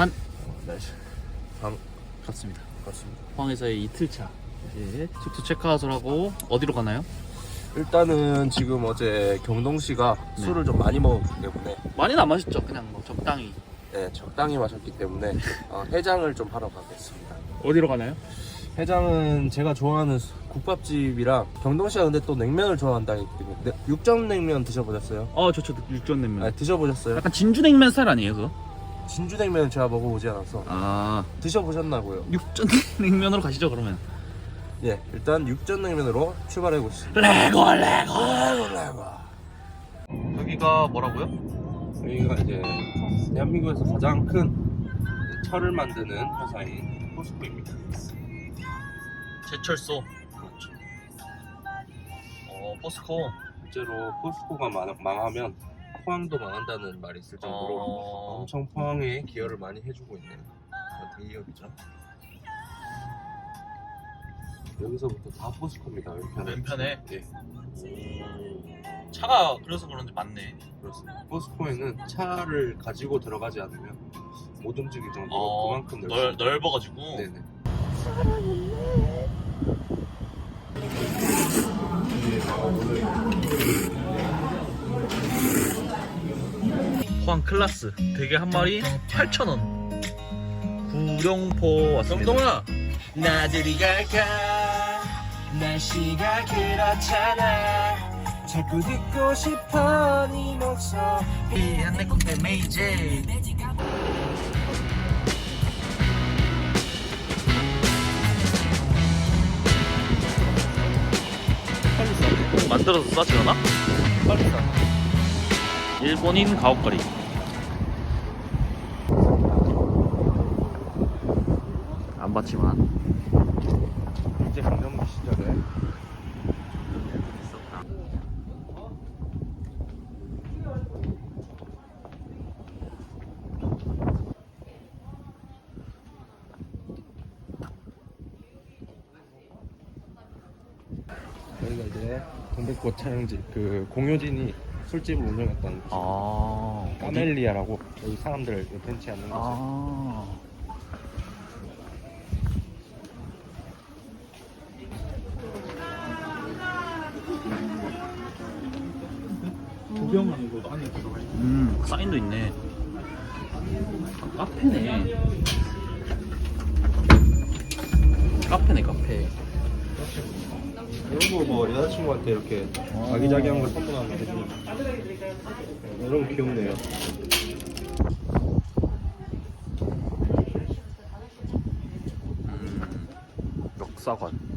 반 날씨 방 그렇습니다. 같습니다. 포항에서의 이틀차 이제 숙소 체크아웃을 하고 어디로 가나요? 일단은 지금 어제 경동 씨가 네. 술을 좀 많이 먹었기 때문에 많이는 안 마셨죠. 그냥 뭐 적당히. 네, 적당히 마셨기 때문에 어, 해장을 좀 하러 가겠습니다. 어디로 가나요? 해장은 제가 좋아하는 수- 국밥집이랑 경동 씨가 근데 또 냉면을 좋아한다기 때문에 네, 육전 냉면 드셔보셨어요? 어, 좋죠. 육전냉면. 아, 드셔보셨어요? 약간 진주냉면 스타일 아니에요, 그거? 진주냉면은 제가 먹어보지 않아서 아, 드셔보셨나고요? 육전 냉면으로 가시죠, 그러면. 예, 일단 육전냉면으로 출발해 보시죠. 레고, 레고. 레고. 여기가 뭐라고요? 여기가 이제 대한민국에서 가장 큰 철을 만드는 회사인 포스코입니다. 제철소. 그렇죠. 어, 포스코. 실제로 포스코가 망, 망하면 포항도 망한다는 말이 있을 정도로 어, 엄청 포항에 기여를 많이 해주고 있는 그런 대기업이죠. 여기서부터 다 포스코입니다. 왼편에. 왼편에? 예, 차가 그래서 그런지 많네. 그렇습니다. 포스코에는 차를 가지고 들어가지 않으면 못 움직일 정도로 어, 그만큼 넓, 넓습니다. 넓어가지고. 네네. 포항 클라스. 대게 한 마리 8,000원. 구룡포 왔습니다. 정동아 나들이 갈까 날씨가 그렇잖아 자꾸 듣고 싶어 네 목소리 한내 콘테 메이제. 만들어서 싸지려나? 일본인 가옥거리. 안 봤지만. 이제 강남기 시절에 여기가 이제 동백꽃 촬영지 그 공효진이 술집을 운영했던 아. 까멜리아라고 여기 사람들 벤치에 앉는 곳 아. 구경은 이거 안에 들어가 있어 음, 사인도 있네. 아, 카페네. 카페네, 카페. 이런 거 뭐 여자친구한테 이렇게 어. 아기자기한 걸 섞어 놔면 되지 이런 거 귀엽네요 음, 역사관.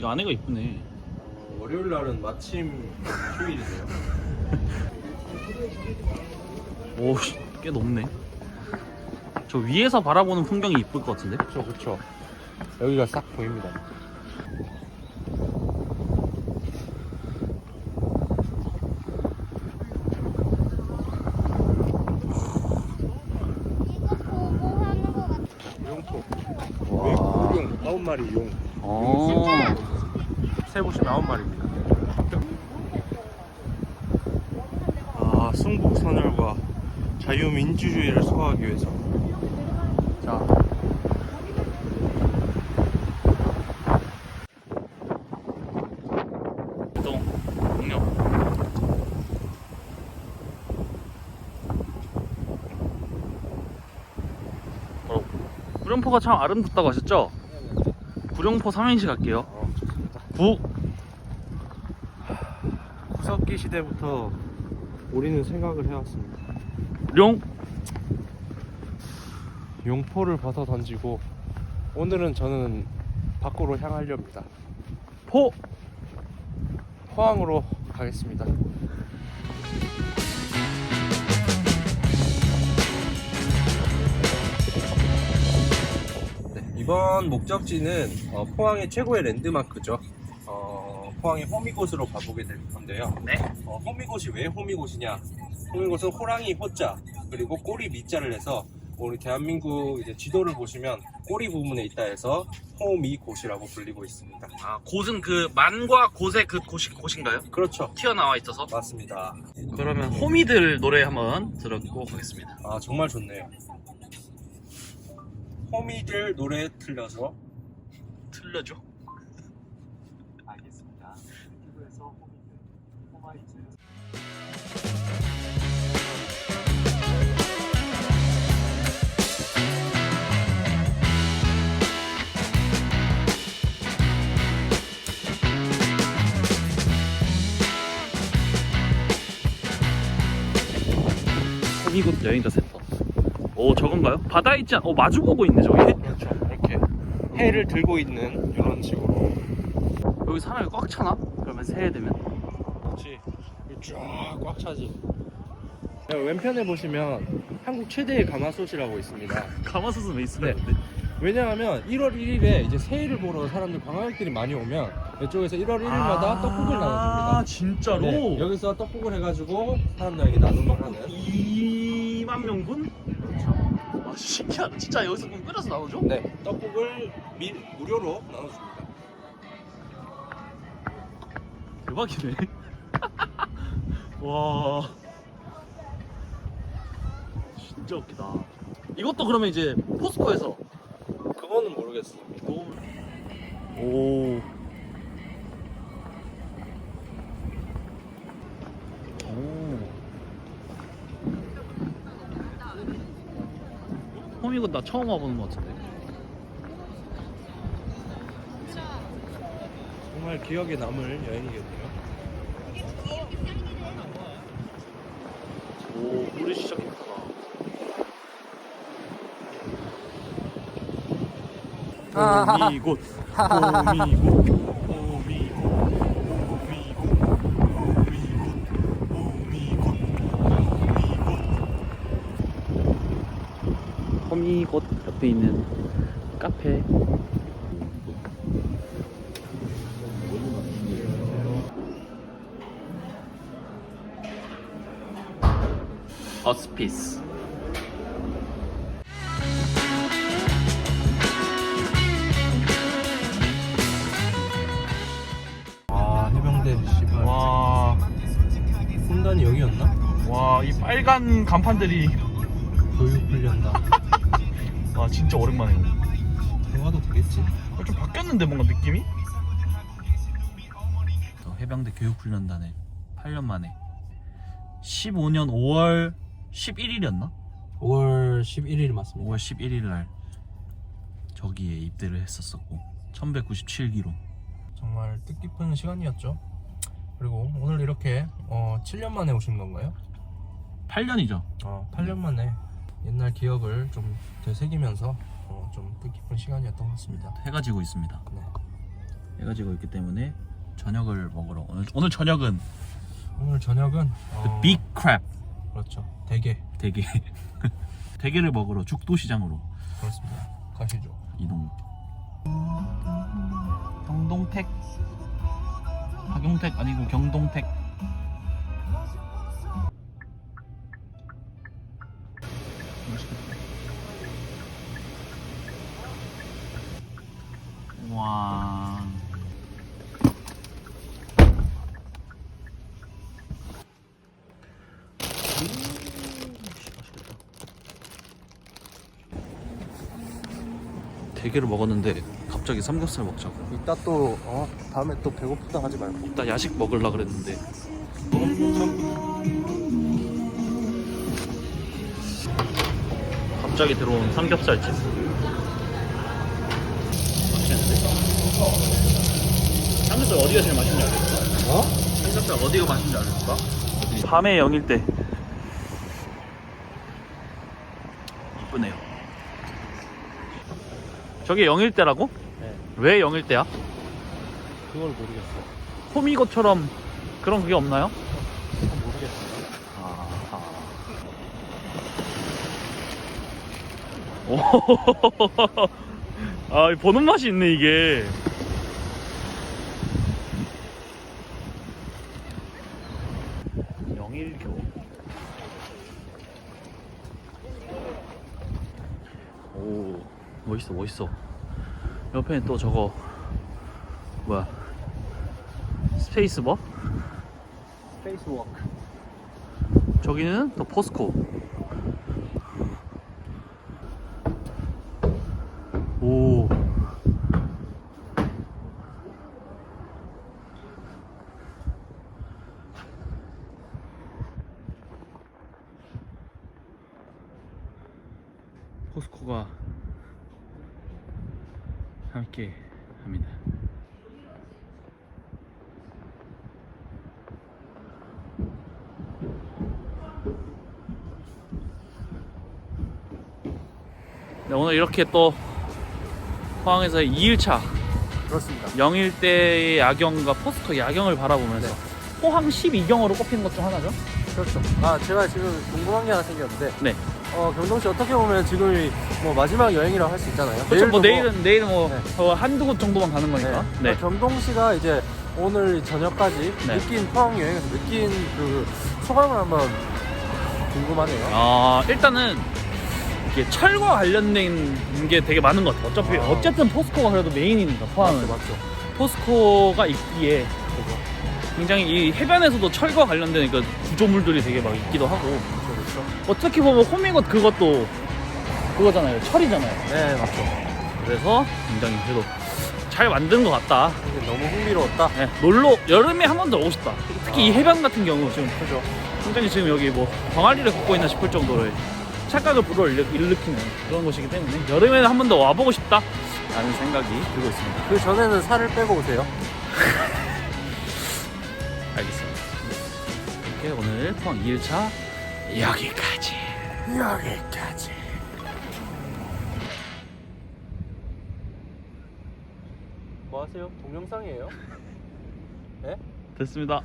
이거 안에가 이쁘네. 어, 월요일 날은 마침 휴일이네요 오, 씨, 꽤 높네. 저 위에서 바라보는 풍경이 이쁠 것 같은데? 그쵸 그쵸 여기가 싹 보입니다. 용포 와. 외국용 아홉 마리 용 어. 세보시면 아홉 마리입니다 아 순국 선열과 자유민주주의를 소화하기 위해서 자. 구룡포가 참 아름답다고 하셨죠? 구룡포 삼행시 갈게요. 구, 구석기 시대부터 우리는 생각을 해왔습니다 룡, 용포를 벗어 던지고 오늘은 저는 밖으로 향하렵니다. 포. 포항으로 가겠습니다. 네, 이번 목적지는 어, 포항의 최고의 랜드마크죠. 어, 포항의 호미곶으로 가보게 될 건데요. 네. 어, 호미곶이 왜 호미곶이냐? 호미곶은 호랑이 호자 그리고 꼬리 밑자를 해서 우리 대한민국 이제 지도를 보시면 꼬리 부분에 있다 해서 호미곶이라고 불리고 있습니다. 아 곳은 그 만과 곳의 그 곳이, 곳인가요? 그렇죠. 튀어나와 있어서 맞습니다. 그러면 호미들 노래 한번 들어보고 가겠습니다 아 정말 좋네요. 호미들 노래 틀려서 틀려줘 알겠습니다. 유튜브에서 호마이츠 호미곶 여행자 센터 오 저건가요? 바다에 있지 않... 어 마주 보고 있네 저기 그렇죠. 이렇게 해를 들고 있는 이런 식으로 여기 사람이 꽉 차나? 그러면 새해 되면 그렇지 쫙꽉 차지. 네, 왼편에 보시면 한국 최대의 가마솥이라고 있습니다. 가마솥은 왜 있어요? 네. 왜냐하면 1월 1일에 이제 새해를 보러 사람들 관광객들이 많이 오면 이쪽에서 1월 1일마다 떡국을 나눠줍니다. 아 진짜로? 네, 여기서 떡국을 해가지고 사람들에게 나눔을 하는 2만 명분? 그렇죠. 아 신기하다 진짜 여기서 끓여서 나오죠? 네, 떡국을 미, 무료로 나눠줍니다. 대박이네 와 진짜 웃기다 이것도 그러면 이제 포스코에서 그거는 모르겠습니다. 오. 오. 호미곶 나 처음 와보는 것 같은데. 정말 기억에 남을 여행이겠네요. 오, 호미곶, 호미곶, 호미곶, 호미곶, 호미곶. 호미곶 옆에 있는 카페. 어스피스. 아 해병대 씨발. 와, 훈단이 여기였나? 와, 이 빨간 간판들이. 교육훈련단. 와, 진짜 오랜만에. 대화도 되겠지? 어, 좀 바뀌었는데 뭔가 느낌이? 해병대 교육훈련단에 8년 만에 15년 5월 11일이었나? 5월 11일 맞습니다. 5월 11일 날 저기에 입대를 했었었고 1197기로 정말 뜻깊은 시간이었죠. 그리고 오늘 이렇게 어, 7년 만에 오신 건가요? 8년이죠. 어, 8년 만에 옛날 기억을 좀 되새기면서 어, 좀 뜻깊은 시간이었던 것 같습니다. 해가 지고 있습니다. 네. 해가 지고 있기 때문에 저녁을 먹으러 오늘 오늘 저녁은 오늘 저녁은 어, 빅 크랩 그렇죠. 대게 대게 대게를 먹으러 죽도시장으로 그렇습니다. 가시죠. 이동. 경동택 박용택 아니고 경동택. 맛있겠다. 와. 맛있겠다. 대게를 먹었는데 갑자기 삼겹살 먹자고. 이따 또 어, 다음에 또 배고프다 하지 말고. 이따 야식 먹으려 그랬는데 갑자기 들어온 삼겹살집 맛있는데? 삼겹살 어디가 제일 맛있는지 알겠어? 어? 삼겹살 어디가 맛있는지 알겠어? 밤의 영일대 이쁘네요 저게 영일대라고? 네. 왜 영일대야? 그걸 모르겠어. 호미곶처럼 그런 그게 없나요? 모르겠어. 오, 아, 보는 맛이 있네, 이게. 영일교. 멋있어 멋있어. 옆에는 또 저거 뭐야? 스페이스 버 스페이스 워크. 저기는 또 포스코. 오 포스코가 함께 합니다. 네, 오늘 이렇게 또 포항에서 2일차 그렇습니다. 영일대의 야경과 포스코 야경을 바라보면서 포항 12경으로 꼽힌 것중 하나죠? 그렇죠. 아 제가 지금 궁금한 게 하나 생겼는데. 네. 어 경동 씨 어떻게 보면 지금이 뭐 마지막 여행이라고 할 수 있잖아요. 그렇죠. 뭐 내일은 내일은 뭐 네. 어, 한두 곳 정도만 가는 네. 거니까. 네. 네. 경동 씨가 이제 오늘 저녁까지 네. 느낀 포항 여행에서 느낀 그 소감을 한번 궁금하네요. 아 일단은 이게 철과 관련된 게 되게 많은 것 같아요. 어차피 아. 어쨌든 포스코가 그래도 메인이니까 포항은 맞죠. 포스코가 있기에 그죠. 굉장히 이 해변에서도 철과 관련된 그 구조물들이 되게 막 있기도 하고 그렇죠, 그렇죠. 어떻게 보면 호미곶 그것도 그거잖아요. 철이잖아요. 네, 맞죠. 그래서 굉장히 그래도 잘 만든 것 같다. 너무 흥미로웠다. 네, 놀러 여름에 한 번 더 오고 싶다. 특히 이 해변 같은 경우 지금 그죠. 굉장히 지금 여기 뭐 광안리를 걷고 있나 싶을 정도로 착각을 불어일으키는 그런 곳이기 때문에 여름에는 한 번 더 와보고 싶다. 라는 생각이 들고 있습니다. 그 전에는 살을 빼고 오세요. 알겠습니다. 이렇게 오늘 포항 2일차 여기까지. 여기까지. 뭐 하세요? 동영상이에요? 네? 됐습니다.